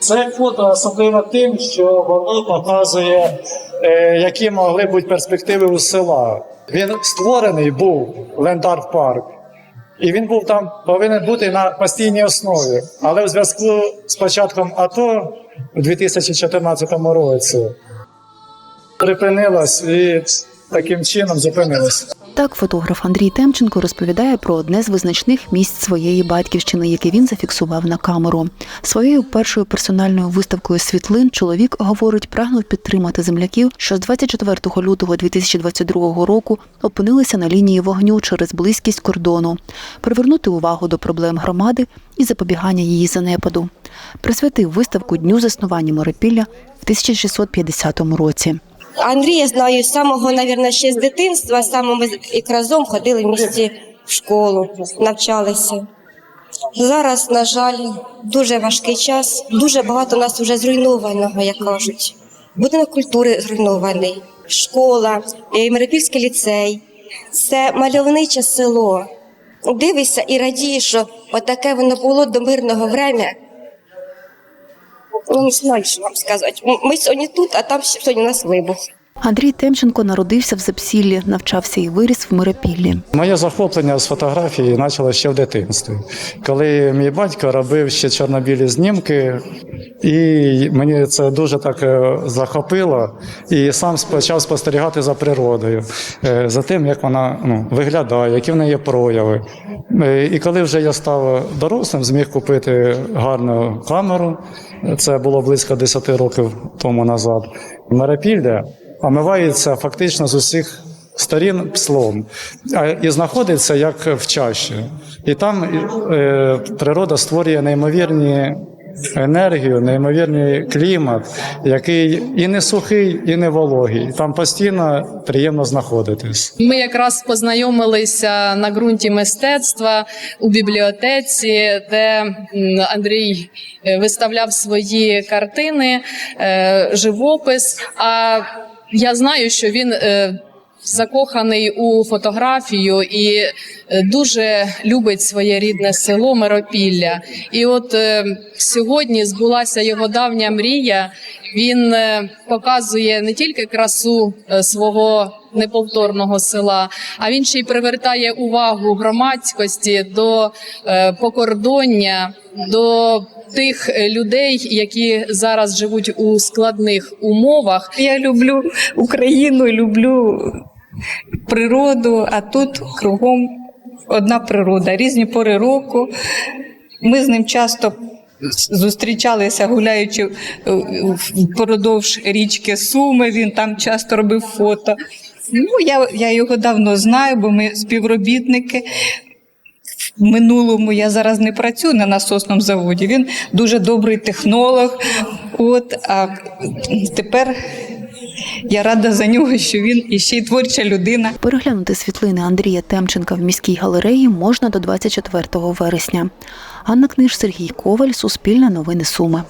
Це фото особливо тим, що воно показує, е, які могли бути перспективи у села. Він створений був Лендар Парк, і він був там повинен бути на постійній основі. Але в зв'язку з початком АТО у 2014 році припинилось і таким чином зупинилось. Так, фотограф Андрій Темченко розповідає про одне з визначних місць своєї батьківщини, яке він зафіксував на камеру. Своєю першою персональною виставкою світлин чоловік говорить, прагнув підтримати земляків, що з 24 лютого 2022 року опинилися на лінії вогню через близькість кордону, привернути увагу до проблем громади і запобігання її занепаду. Присвятив виставку дню заснування Морепілля в 1650 році. Андрія знаю з самого, навірно, ще з дитинства. Саме ми як разом ходили в місті в школу, навчалися. Зараз, на жаль, дуже важкий час. Дуже багато нас вже зруйнованого, як кажуть. Будинок культури зруйнований, школа, Миропільський ліцей. Це мальовниче село. Дивишся і радієш, що отаке воно було до мирного врем'я. Ну, не знаю, що вам сказати. Ми сьогодні тут, а там сьогодні у нас вибух. Андрій Темченко народився в Запсіллі, навчався і виріс в Миропіллі. Моє захоплення з фотографії почалося ще в дитинстві, коли мій батько робив ще чорнобілі знімки, і мені це дуже так е, захопило. І сам почав спостерігати за природою, е, за тим, як вона ну, виглядає, які в неї прояви. Е, І коли вже я став дорослим, зміг купити гарну камеру. Це було близько 10 років тому назад. Мерепілля омивається фактично з усіх сторін пслом, і знаходиться як в чаші. І там природа створює неймовірні енергію, неймовірний клімат, який і не сухий, і не вологий. Там постійно приємно знаходитись. Ми якраз познайомилися на ґрунті мистецтва у бібліотеці, де Андрій е, виставляв свої картини, е, живопис. А я знаю, що він е, закоханий у фотографію і е, дуже любить своє рідне село Миропілля. І от е, сьогодні збулася його давня мрія. Він е, показує не тільки красу свого неповторного села, а він ще й привертає увагу громадськості до покордоння, до тих людей, які зараз живуть у складних умовах. Я люблю Україну, люблю природу, а тут кругом одна природа, різні пори року. Ми з ним часто зустрічалися, гуляючи е, впродовж річки Суми. Він там часто робив фото. Ну, я, я його давно знаю, бо ми співробітники. В минулому я зараз не працюю на насосному заводі. Він дуже добрий технолог. От а тепер я рада за нього, що він іще й творча людина. Переглянути світлини Андрія Темченка в міській галереї можна до 24 вересня. Анна Книж, Сергій Коваль, Суспільне новини Суми.